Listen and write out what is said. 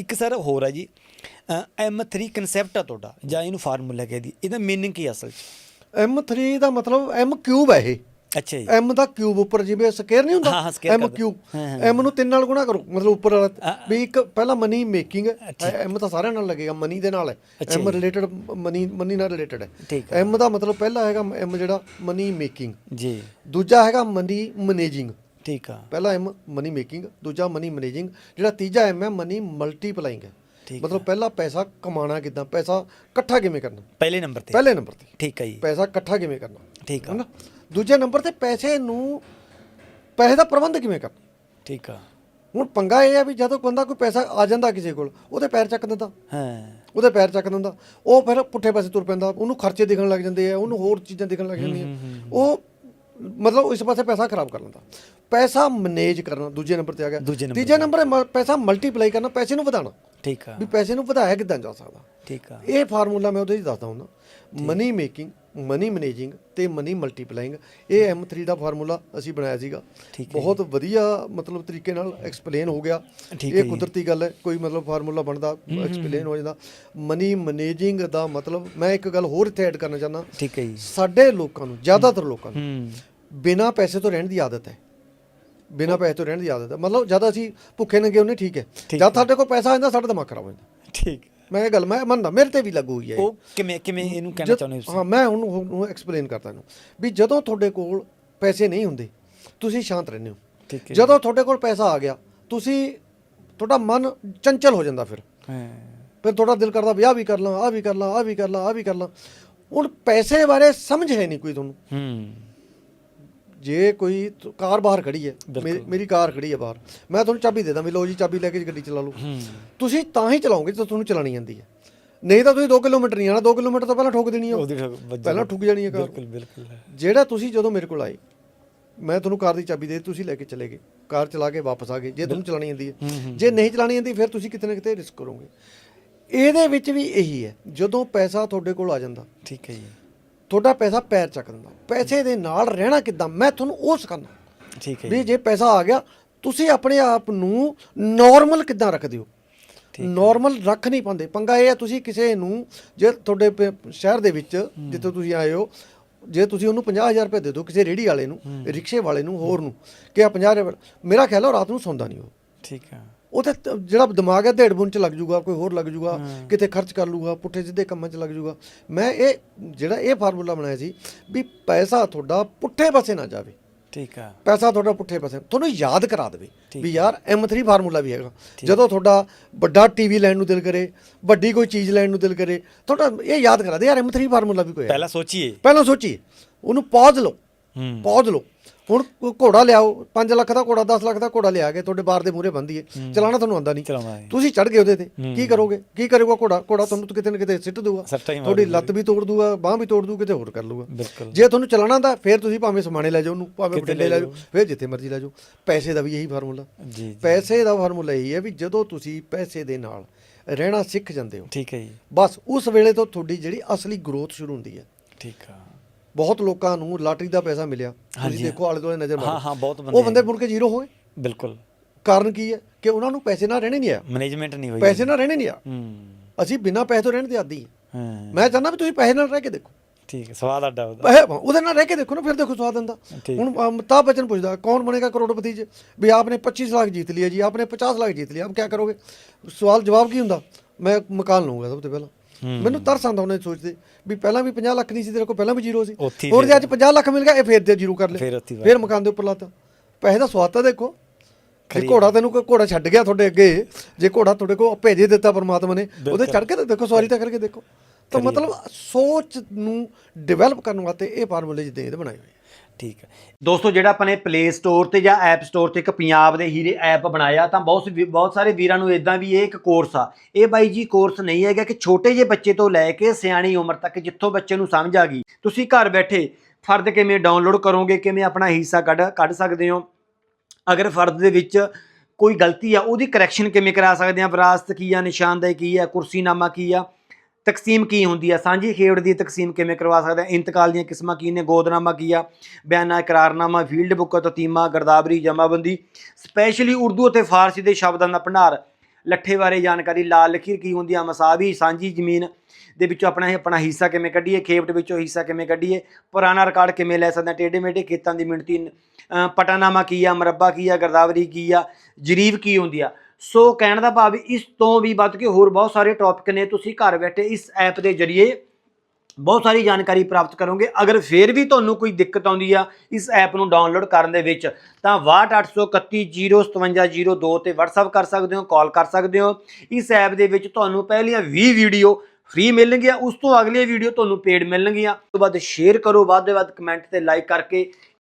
ਇੱਕ ਸਰ ਹੋਰ ਹੈ ਜੀ M3 ਕਨਸੈਪਟ ਆ ਤੁਹਾਡਾ ਜਾਂ ਇਹਨੂੰ ਫਾਰਮੂਲਾ ਕਹਿ ਦੀ ਇਹਦਾ ਮੀਨਿੰਗ ਕੀ ਅਸਲ 'ਚ? M3 ਦਾ ਮਤਲਬ M ਕਿਊਬ ਹੈ ਇਹ। ਅੱਛਾ ਜੀ। M ਦਾ ਕਿਊਬ ਉੱਪਰ ਜਿਵੇਂ ਸਕੁਅਰ ਨਹੀਂ ਹੁੰਦਾ? ਹਾਂ, M ਕਰਦਾ। ਕਿਊਬ ਹਾਂ, ਹਾਂ, M ਨੂੰ ਤਿੰਨ ਨਾਲ ਗੁਣਾ ਕਰੋ ਮਤਲਬ ਉੱਪਰ ਵਾਲਾ। ਹਾਂ। ਵੀ ਇੱਕ ਪਹਿਲਾ ਮਨੀ ਮੇਕਿੰਗ M ਤਾਂ ਸਾਰਿਆਂ ਨਾਲ ਲੱਗੇਗਾ ਮਨੀ ਦੇ ਨਾਲ ਹੈ। ਅੱਛਾ M ਰਿਲੇਟਡ ਮਨੀ ਮਨੀ ਨਾਲ ਰਿਲੇਟਡ ਠੀਕ ਹੈ। M ਦਾ ਮਤਲਬ ਪਹਿਲਾ ਹੈਗਾ M ਜਿਹੜਾ ਮਨੀ ਮੇਕਿੰਗ ਜੀ। ਦੂਜਾ ਹੈਗਾ ਮਨੀ ਮੈਨੇਜਿੰਗ ਠੀਕ ਆ। ਪਹਿਲਾ M ਮਨੀ ਮੇਕਿੰਗ ਦੂਜਾ ਮਨੀ ਮੈਨੇਜਿੰਗ ਜਿਹੜਾ ਤੀਜਾ M ਹੈ ਮਨੀ ਮਲਟੀਪਲਾਈਂਗ ਹੈ ਠੀਕ ਮਤਲਬ ਪਹਿਲਾ ਪੈਸਾ ਕਮਾਉਣਾ ਕਿਦਾਂ ਪੈਸਾ ਇਕੱਠਾ ਕਿਵੇਂ ਕਰਨਾ? ਪਹਿਲੇ ਨੰਬਰ ਤੇ। ਪਹਿਲੇ ਨੰਬਰ ਤੇ। ਠੀਕ ਹੈ ਜੀ। ਪੈਸਾ ਇਕੱਠਾ ਕਿਵੇਂ ਕਰਨਾ? ਠੀਕ ਆ। ਦੂਜੇ ਨੰਬਰ ਤੇ ਪੈਸੇ ਨੂੰ ਪੈਸੇ ਦਾ ਪ੍ਰਬੰਧ ਕਿਵੇਂ ਕਰਨਾ? ਠੀਕ ਆ। ਹੁਣ ਪੰਗਾ ਇਹ ਆ ਵੀ ਜਦੋਂ ਬੰਦਾ ਕੋਈ ਪੈਸਾ ਆ ਜਾਂਦਾ ਕਿਸੇ ਕੋਲ ਉਹਦੇ ਪੈਰ ਚੱਕ ਦਿੰਦਾ। ਹਾਂ। ਉਹਦੇ ਪੈਰ ਚੱਕ ਦਿੰਦਾ। ਉਹ ਫਿਰ ਪੁੱਠੇ ਪਾਸੇ ਤੁਰ ਪੈਂਦਾ ਉਹਨੂੰ ਖਰਚੇ ਦਿਖਣ ਲੱਗ ਜਾਂਦੇ ਆ ਉਹਨੂੰ ਹੋਰ ਚੀਜ਼ਾਂ ਦਿਖਣ ਲੱਗ ਜਾਂਦੀਆਂ। ਉਹ ਮਤਲਬ ਇਸ ਪਾਸੇ ਪੈਸਾ ਖਰਾਬ ਕਰ ਲੈਂਦਾ। ਪੈਸਾ ਮੈਨੇਜ ਕਰਨਾ ਦੂਜੇ ਨੰਬਰ ਤੇ ਆ ਗਿਆ। ਤੀਜੇ ਨੰਬਰ ਮ- ਪੈਸਾ ਮਲਟੀਪਲਾਈ ਕਰਨਾ ਪੈਸੇ ਨੂੰ ਵਧਾਉਣਾ। ਠੀਕ ਆ। ਵੀ ਪੈਸੇ ਨੂੰ ਵਧਾਇਆ ਕਿੱਦਾਂ ਜਾ ਸਕਦਾ? ਠੀਕ ਆ। ਇਹ ਫਾਰਮੂਲਾ ਮੈਂ ਉਹਦੇ ਵਿੱਚ ਦੱਸਦਾ ਹੁੰਦਾ। ਮਨੀ ਮੇਕਿੰਗ ਮਨੀ ਮੈਨੇਜਿੰਗ ਤੇ ਮਨੀ ਮਲਟੀਪਲਾਈਂਗ ਇਹ M3 ਦਾ ਫਾਰਮੂਲਾ ਅਸੀਂ ਬਣਾਇਆ ਸੀਗਾ। ਠੀਕ ਹੈ ਬਹੁਤ ਵਧੀਆ ਮਤਲਬ ਤਰੀਕੇ ਨਾਲ ਐਕਸਪਲੇਨ ਹੋ ਗਿਆ। ਠੀਕ ਹੈ ਇਹ ਜੀ। ਕੁਦਰਤੀ ਗੱਲ ਹੈ ਕੋਈ ਮਤਲਬ ਫਾਰਮੂਲਾ ਬਣਦਾ ਐਕਸਪਲੇਨ ਹੋ। ਜਾਂਦਾ। ਮਨੀ ਮੈਨੇਜਿੰਗ ਦਾ ਮਤਲਬ ਮੈਂ ਇੱਕ ਗੱਲ ਹੋਰ ਇੱਥੇ ਐਡ ਕਰਨਾ ਚਾਹੁੰਦਾ। ਠੀਕ ਹੈ ਜੀ। ਸਾਡੇ ਲੋਕਾਂ ਨੂੰ ਜ਼ਿਆਦਾਤਰ ਲੋਕਾਂ ਨੂੰ ਹੂੰ। ਬਿਨਾਂ ਪੈਸੇ ਤੋਂ ਰਹਿਣ ਦੀ ਆਦਤ ਹੈ। ਬਿਨਾਂ ਪੈਸੇ ਤੋਂ ਰਹਿਣ ਦੀ ਆਦਤ ਹੈ। ਮਤਲਬ ਜਦ ਅਸੀਂ ਭੁੱਖੇ ਨੰਗੇ ਹੁੰਨੇ ਠੀਕ ਹੈ। ਜਦ ਸਾਡੇ ਕੋਲ ਪੈਸਾ ਆਉਂਦਾ ਸਾਡਾ ਦਿਮਾਗ ਖਰਾਬ ਹੋ ਜਾਂਦਾ। ਠੀਕ। ਮੈਂ ਇਹ ਗੱਲ ਮੈਂ ਮੰਨਦਾ ਮੇਰੇ ਤੇ ਵੀ ਲੱਗੂ ਹੋਈ ਹੈ। ਉਹ ਕਿਵੇਂ ਕਿਵੇਂ ਇਹਨੂੰ ਕਹਿਣਾ ਚਾਹੁੰਦੇ ਹੋ? ਹਾਂ ਮੈਂ ਉਹਨੂੰ ਐਕਸਪਲੇਨ ਕਰਦਾ ਇਹਨੂੰ। ਵੀ ਜਦੋਂ ਤੁਹਾਡੇ ਕੋਲ ਪੈਸੇ ਨਹੀਂ ਹੁੰਦੇ ਤੁਸੀਂ ਸ਼ਾਂਤ ਰਹਿੰਦੇ ਹੋ। ਠੀਕ ਹੈ। ਜਦੋਂ ਤੁਹਾਡੇ ਕੋਲ ਪੈਸਾ ਆ ਗਿਆ ਤੁਸੀਂ ਤੁਹਾਡਾ ਮਨ ਚੰਚਲ ਹੋ ਜਾਂਦਾ ਫਿਰ। ਹਾਂ। ਫਿਰ ਤੁਹਾਡਾ ਦਿਲ ਕਰਦਾ ਵੀ ਆਹ ਵੀ ਕਰ ਲਾਂ ਆਹ ਵੀ ਕਰ ਲਾਂ ਆਹ ਵੀ ਕਰ ਲਾਂ ਆਹ ਵੀ ਕਰ ਲਾਂ। ਹੁਣ ਪੈਸੇ ਬਾਰੇ ਸਮਝ ਹੈ ਨਹੀਂ ਕੋਈ ਤੁਹਾਨੂੰ। ਹੂੰ। ਜੇ ਕੋਈ ਤ- ਕਾਰ ਬਾਹਰ ਖੜੀ ਹੈ। ਮੇਰੀ ਮੇਰੀ ਕਾਰ ਖੜੀ ਹੈ ਬਾਹਰ ਮੈਂ ਤੁਹਾਨੂੰ ਚਾਬੀ ਦੇ ਦਾਂ ਵੀ ਲਓ ਜੀ ਚਾਬੀ ਲੈ ਕੇ ਗੱਡੀ ਚਲਾ ਲਓ। ਤੁਸੀਂ ਤਾਂ ਹੀ ਚਲਾਓਗੇ ਜਦੋਂ ਤੁਹਾਨੂੰ ਚਲਾਣੀ ਆਉਂਦੀ ਹੈ। ਨਹੀਂ ਤਾਂ ਤੁਸੀਂ 2 ਕਿਲੋਮੀਟਰ ਨਹੀਂ ਆਣਾ 2 ਕਿਲੋਮੀਟਰ ਤੋਂ ਪਹਿਲਾਂ ਠੋਕ ਦੇਣੀ ਹੈ ਉਹਦੀ ਠੱਗ ਵੱਜ ਪਹਿਲਾਂ ਠੁੱਕ ਜਾਣੀ ਹੈ ਕਾਰ। ਬਿਲਕੁਲ ਬਿਲਕੁਲ ਜਿਹੜਾ ਤੁਸੀਂ ਜਦੋਂ ਮੇਰੇ ਕੋਲ ਆਏ ਮੈਂ ਤੁਹਾਨੂੰ ਕਾਰ ਦੀ ਚਾਬੀ ਦੇ ਦਿੱਤੀ, ਤੁਸੀਂ ਲੈ ਕੇ ਚਲੇ ਗਏ। ਕਾਰ ਚਲਾ ਕੇ ਵਾਪਸ ਆ ਗਏ ਜੇ ਤੁਹਾਨੂੰ ਚਲਾਣੀ ਆਉਂਦੀ ਹੂੰ। ਜੇ ਨਹੀਂ ਚਲਾਣੀ ਆਉਂਦੀ ਫਿਰ ਤੁਸੀਂ ਕਿਤੇ ਨਾ ਕਿਤੇ ਰਿਸਕ ਕਰੋਗੇ। ਇਹਦੇ ਵਿੱਚ ਵੀ ਇਹੀ ਹੈ ਜਦੋਂ ਪੈਸਾ ਤੁਹਾਡੇ ਕੋਲ ਆ ਜਾਂਦਾ ਠੀਕ ਹੈ ਜੀ। ਤੁਹਾਡਾ ਪੈਸਾ ਪੈਰ ਚੱਕ ਦਿੰਦਾ। ਪੈਸੇ ਦੇ ਨਾਲ ਰਹਿਣਾ ਕਿੱਦਾਂ? ਮੈਂ ਤੁਹਾਨੂੰ ਉਹ ਸਿਖਾਉਂਦਾ। ਠੀਕ ਹੈ ਵੀ ਜੀ। ਪੈਸਾ ਆ ਗਿਆ ਤੁਸੀਂ ਆਪਣੇ ਆਪ ਨੂੰ ਨਾਰਮਲ ਕਿੱਦਾਂ ਰੱਖਦੇ ਹੋ? ਨਾਰਮਲ ਰੱਖ ਨਹੀਂ ਪਾਉਂਦੇ। ਪੰਗਾ ਇਹ ਹੈ ਤੁਸੀਂ ਕਿਸੇ ਨੂੰ ਜੇ ਤੁਹਾਡੇ ਸ਼ਹਿਰ ਦੇ ਵਿੱਚ ਜਿੱਥੇ ਤੁਸੀਂ ਆਏ ਹੋ ਜੇ ਤੁਸੀਂ ਉਹਨੂੰ 50000 ਰੁਪਏ ਦੇ ਦਿਓ ਕਿਸੇ ਰੇੜੀ ਵਾਲੇ ਨੂੰ ਰਿਕਸ਼ੇ ਵਾਲੇ ਨੂੰ ਹੋਰ ਨੂੰ ਕਿ ਆ 50 ਰੁਪਏ ਮੇਰਾ ਖਿਆਲ ਹੈ ਰਾਤ ਨੂੰ ਸੌਂਦਾ ਨਹੀਂ ਉਹ। ਠੀਕ ਆ ਉਹ ਤੇ ਜਿਹੜਾ ਦਿਮਾਗ ਹੈ ਢੇੜ ਬੁਣ ਚ ਲੱਗ ਜੂਗਾ ਕੋਈ ਹੋਰ ਲੱਗ ਜੂਗਾ ਕਿਤੇ ਖਰਚ ਕਰ ਲੂਗਾ ਪੁੱਠੇ ਸਿੱਧੇ ਕੰਮਾਂ ਚ ਲੱਗ ਜੂਗਾ। ਮੈਂ ਇਹ ਜਿਹੜਾ ਇਹ ਫਾਰਮੂਲਾ ਬਣਾਇਆ ਸੀ ਵੀ ਪੈਸਾ ਤੁਹਾਡਾ ਪੁੱਠੇ ਪਾਸੇ ਨਾ ਜਾਵੇ। ਠੀਕ ਆ। ਪੈਸਾ ਤੁਹਾਡਾ ਪੁੱਠੇ ਪਾਸੇ ਤੁਹਾਨੂੰ ਯਾਦ ਕਰਾ ਦੇਵੇ ਵੀ ਯਾਰ M3 ਫਾਰਮੂਲਾ ਵੀ ਹੈਗਾ। ਜਦੋਂ ਤੁਹਾਡਾ ਵੱਡਾ ਟੀਵੀ ਲੈਣ ਨੂੰ ਦਿਲ ਕਰੇ ਵੱਡੀ ਕੋਈ ਚੀਜ਼ ਲੈਣ ਨੂੰ ਦਿਲ ਕਰੇ ਤੁਹਾਡਾ ਇਹ ਯਾਦ ਕਰਾ ਦੇ ਯਾਰ M3 ਫਾਰਮੂਲਾ ਵੀ ਕੋਈ ਹੈ। ਪਹਿਲਾਂ ਸੋਚੀਏ। ਪਹਿਲਾਂ ਸੋਚੀਏ। ਉਹਨੂੰ ਪੌਜ਼ ਲਓ। ਹੂੰ। ਪੌਜ਼ ਲਓ। ਹੁਣ ਘੋੜਾ ਲਿਆਓ 5 ਲੱਖ ਦਾ ਘੋੜਾ 10 ਲੱਖ ਦਾ ਘੋੜਾ ਲਿਆ ਕੇ ਤੁਹਾਡੇ ਬਾਰ ਦੇ ਮੂਹਰੇ ਬੰਦੀਏ ਚਲਾਣਾ ਤੁਹਾਨੂੰ ਆਂਦਾ ਨਹੀਂ। ਚਲਾਉਣਾ ਹੈ ਤੁਸੀਂ ਚੜ ਗਏ ਉਹਦੇ ਤੇ। ਕੀ ਕਰੋਗੇ? ਕੀ ਕਰੇਗਾ ਘੋੜਾ? ਘੋੜਾ ਤੁਹਾਨੂੰ ਕਿਤੇ ਨਾ ਕਿਤੇ ਸਿੱਟ ਦੂਗਾ ਤੁਹਾਡੀ ਲੱਤ ਵੀ ਤੋੜ ਦੂਗਾ ਬਾਹ ਵੀ ਤੋੜ ਦੂ ਕਿਤੇ ਹੋਰ ਕਰ ਲੂਗਾ ਜੇ ਤੁਹਾਨੂੰ ਚਲਾਣਾ ਦਾ ਫਿਰ ਤੁਸੀਂ ਭਾਵੇਂ ਸਮਾਣੇ ਲੈ ਜਾਓ ਉਹਨੂੰ ਭਾਵੇਂ ਬਟਿੰਡੇ ਲੈ ਜਾਓ। ਫਿਰ ਜਿੱਥੇ ਮਰਜ਼ੀ ਲੈ ਜਾਓ। ਪੈਸੇ ਦਾ ਵੀ ਇਹੀ ਫਾਰਮੂਲਾ। ਪੈਸੇ ਦਾ ਫਾਰਮੂਲਾ ਇਹੀ ਹੈ ਵੀ ਜਦੋਂ ਤੁਸੀਂ ਪੈਸੇ ਦੇ ਨਾਲ ਰਹਿਣਾ ਸਿੱਖ ਜਾਂਦੇ ਹੋ ਠੀਕ ਹੈ ਜੀ। ਬਸ ਉਸ ਵੇਲੇ ਤੋਂ ਤੁਹਾਡੀ ਜਿਹੜੀ ਅਸਲੀ ਗਰੋਥ ਸ਼ੁਰੂ ਹੁੰਦੀ ਹੈ। ਠੀਕ ਆ। ਬਹੁਤ ਲੋਕਾਂ ਨੂੰ ਲਾਟਰੀ ਦਾ ਪੈਸਾ ਮਿਲਿਆ। ਤੁਸੀਂ ਦੇਖੋ ਆਲੇ ਦੁਆਲੇ ਨਜ਼ਰ ਮਾਰੋ। ਹਾਂ ਹਾਂ ਬਹੁਤ ਬੰਦੇ ਉਹ ਬੰਦੇ ਮੁੜ ਕੇ ਜ਼ੀਰੋ ਹੋਏ। ਬਿਲਕੁਲ। ਕਾਰਨ ਕੀ ਹੈ? ਕਿ ਉਹਨਾਂ ਨੂੰ ਪੈਸੇ ਨਾਲ ਰਹਿਣੇ ਨਹੀਂ ਆ ਮੈਨੇਜਮੈਂਟ ਨਹੀਂ ਹੋਈ। ਪੈਸੇ ਨਾਲ ਰਹਿਣੇ ਨਹੀਂ ਆ। ਅਸੀਂ ਬਿਨਾਂ ਪੈਸੇ ਤੋਂ ਰਹਿਣ ਦੇ ਆਦੀ ਹਾਂ। ਮੈਂ ਚਾਹੁੰਦਾ ਵੀ ਤੁਸੀਂ ਪੈਸੇ ਨਾਲ ਰਹਿ ਕੇ ਦੇਖੋ। ਠੀਕ ਹੈ ਸਵਾਦ ਅੱਡਾ ਉਹਦਾ। ਉਹਦੇ ਨਾਲ ਰਹਿ ਕੇ ਦੇਖੋ ਨਾ ਫਿਰ ਦੇਖੋ ਸਵਾਦ ਹੁੰਦਾ ਹੁਣ ਅਮਿਤਾਭ ਬਚਨ ਪੁੱਛਦਾ ਕੌਣ ਬਣੇਗਾ ਕਰੋੜਪਤੀ ਜੀ? ਵੀ ਆਪਨੇ 25 ਲੱਖ ਜੀਤ ਲਿਆ ਜੀ ਆਪਨੇ 50 ਲੱਖ ਜੀਤ ਲਿਆ ਆਪ ਕੀ ਕਰੋਗੇ? ਸਵਾਲ ਜਵਾਬ ਕੀ ਹੁੰਦਾ? ਮੈਂ ਮਕਾਨ ਲਵਾਂਗਾ ਸਭ ਤੋਂ ਪਹਿਲਾਂ। ਮੈਨੂੰ ਤਰਸ ਆਉਂਦਾ ਉਹਨੇ ਸੋਚਦੇ ਵੀ ਪਹਿਲਾਂ ਵੀ 50 ਲੱਖ ਨਹੀਂ ਸੀ ਤੇਰੇ ਕੋਲ ਪਹਿਲਾਂ ਵੀ ਜ਼ੀਰੋ ਸੀ। ਹੋਰ ਜੇ ਅੱਜ 50 ਲੱਖ ਮਿਲ ਗਿਆ ਇਹ ਫੇਰ ਤੇ ਜ਼ੀਰੋ ਕਰ ਹੀ ਫੇਰ ਮਕਾਨ ਦੇ ਉੱਪਰ ਲਾਤਾ। ਪੈਸੇ ਦਾ ਸਵਾਦ ਤਾਂ ਦੇਖੋ। ਜੇ ਘੋੜਾ ਤੈਨੂੰ ਕੋਈ ਘੋੜਾ ਛੱਡ ਗਿਆ ਤੁਹਾਡੇ ਅੱਗੇ ਜੇ ਘੋੜਾ ਤੁਹਾਡੇ ਕੋਲ ਭੇਜੇ ਦਿੱਤਾ ਪਰਮਾਤਮਾ ਨੇ ਉਹਦੇ ਚੜ ਕੇ ਤਾਂ ਦੇਖੋ ਸਵਾਰੀ ਤਾਂ ਕਰਕੇ ਦੇਖੋ। ਤਾਂ ਮਤਲਬ ਸੋਚ ਨੂੰ ਡਿਵੈਲਪ ਕਰਨ ਵਾਸਤੇ ਇਹ ਫਾਰਮੂਲੇ ਜਿੱਦਾਂ ਇਹਦੇ ਬਣਾਏ ਹੋਏ। ਠੀਕ ਹੈ। ਦੋਸਤੋ, ਜਿਹੜਾ ਆਪਾਂ ਨੇ ਪਲੇ ਸਟੋਰ ਤੇ ਜਾਂ ਐਪ ਸਟੋਰ ਤੇ ਇੱਕ ਪੰਜਾਬ ਦੇ ਹੀਰੇ ਐਪ ਬਣਾਇਆ, ਤਾਂ ਬਹੁਤ ਸੀ- ਬਹੁਤ ਸਾਰੇ ਵੀਰਾਂ ਨੂੰ ਇਦਾਂ ਵੀ ਇਹ ਇੱਕ ਕੋਰਸ ਆ। ਇਹ ਬਾਈ ਜੀ ਕੋਰਸ ਨਹੀਂ ਹੈਗਾ ਕਿ ਛੋਟੇ ਜਿਹੇ ਬੱਚੇ ਤੋਂ ਲੈ ਕੇ ਸਿਆਣੀ ਉਮਰ ਤੱਕ ਜਿੱਥੋਂ ਬੱਚੇ ਨੂੰ ਸਮਝ ਆ ਗਈ। ਤੁਸੀਂ ਘਰ ਬੈਠੇ ਫਰਦ ਕਿਵੇਂ ਡਾਊਨਲੋਡ ਕਰੋਗੇ, ਕਿਵੇਂ ਆਪਣਾ ਹਿੱਸਾ ਕੱਢ ਕੱਢ ਸਕਦੇ ਹੋ? ਅਗਰ ਫਰਦ ਦੇ ਵਿੱਚ ਕੋਈ ਗਲਤੀ ਆ, ਉਹਦੀ ਕਰੈਕਸ਼ਨ ਕਿਵੇਂ ਕਰਾ ਸਕਦੇ ਆ? ਵਿਰਾਸਤ ਕੀ ਆ, ਨਿਸ਼ਾਨਦੇਹੀ ਕੀ ਆ, ਕੁਰਸੀਨਾਮਾ ਕੀ ਆ? ਤਕਸੀਮ ਕੀ ਹੁੰਦੀ ਆ? ਸਾਂਝੀ ਖੇਡ ਦੀ ਤਕਸੀਮ ਕਿਵੇਂ ਕਰਵਾ ਸਕਦੇ? ਆ ਇੰਤਕਾਲ ਦੀਆਂ ਕਿਸਮਾਂ ਕੀ ਨੇ? ਗੋਦਨਾਮਾ ਕੀ ਆ? ਬਿਆਨਾ, ਇਕਰਾਰਨਾਮਾ, ਫੀਲਡ ਬੁੱਕ, ਤਤੀਮਾ, ਗਰਦਾਵਰੀ, ਜਮਾਬੰਦੀ, ਸਪੈਸ਼ਲੀ ਉਰਦੂ ਅਤੇ ਫਾਰਸੀ ਦੇ ਸ਼ਬਦਾਂ ਦਾ ਭੰਡਾਰ, ਲੱਠੇ ਬਾਰੇ ਜਾਣਕਾਰੀ, ਲਾਲ ਲਖੀਰ ਕੀ ਹੁੰਦੀ ਆ? ਮਸਾਵੀ, ਸਾਂਝੀ ਜ਼ਮੀਨ ਦੇ ਵਿੱਚੋਂ ਆਪਣਾ ਇਹ ਆਪਣਾ ਹਿੱਸਾ ਕਿਵੇਂ ਕੱਢੀਏ? ਖੇਪਟ ਵਿੱਚੋਂ ਹਿੱਸਾ ਕਿਵੇਂ ਕੱਢੀਏ? ਪੁਰਾਣਾ ਰਿਕਾਰਡ ਕਿਵੇਂ ਲੈ ਸਕਦੇ? ਹਾਂ ਟੇਢੇ ਮੇਢੇ ਖੇਤਾਂ ਦੀ ਮਿਣਤੀ, ਅਹ ਪਟਾਨਾਮਾ ਕੀ ਆ? ਮਰੱਬਾ ਕੀ ਆ? ਗਰਦਾਵਰੀ ਕੀ ਆ? ਜਰੀਬ ਕੀ ਹੁੰਦੀ ਆ? ਸੋ ਕਹਿਣ ਦਾ ਭਾਵ ਇਸ ਤੋਂ ਵੀ ਵੱਧ ਕੇ ਹੋਰ ਬਹੁਤ ਸਾਰੇ ਟੌਪਿਕ ਨੇ, ਤੁਸੀਂ ਘਰ ਬੈਠੇ ਇਸ ਐਪ ਦੇ ਜ਼ਰੀਏ ਬਹੁਤ ਸਾਰੀ ਜਾਣਕਾਰੀ ਪ੍ਰਾਪਤ ਕਰੋਗੇ। ਅਗਰ ਫੇਰ ਵੀ ਤੁਹਾਨੂੰ ਕੋਈ ਦਿੱਕਤ ਆਉਂਦੀ ਆ ਇਸ ਐਪ ਨੂੰ ਡਾਊਨਲੋਡ ਕਰਨ ਦੇ ਵਿੱਚ, ਤਾਂ 62831057002 ਤੇ WhatsApp ਕਰ ਸਕਦੇ ਹੋ ਕਾਲ ਕਰ ਸਕਦੇ ਹੋ। ਇਸ ਐਪ ਦੇ ਵਿੱਚ ਤੁਹਾਨੂੰ ਪਹਿਲੀਆਂ 20 ਵੀਡੀਓ ਫ੍ਰੀ ਮਿਲਣਗੀਆਂ, ਉਸ ਤੋਂ ਅਗਲੀ ਵੀਡੀਓ ਤੁਹਾਨੂੰ ਪੇਡ ਮਿਲਣਗੀਆਂ। ਉਸ ਤੋਂ ਬਾਅਦ ਸ਼ੇਅਰ ਕਰੋ, ਵੱਧ ਤੋਂ ਵੱਧ ਕਮੈਂਟ ਤੇ ਲਾਈਕ ਕਰਕੇ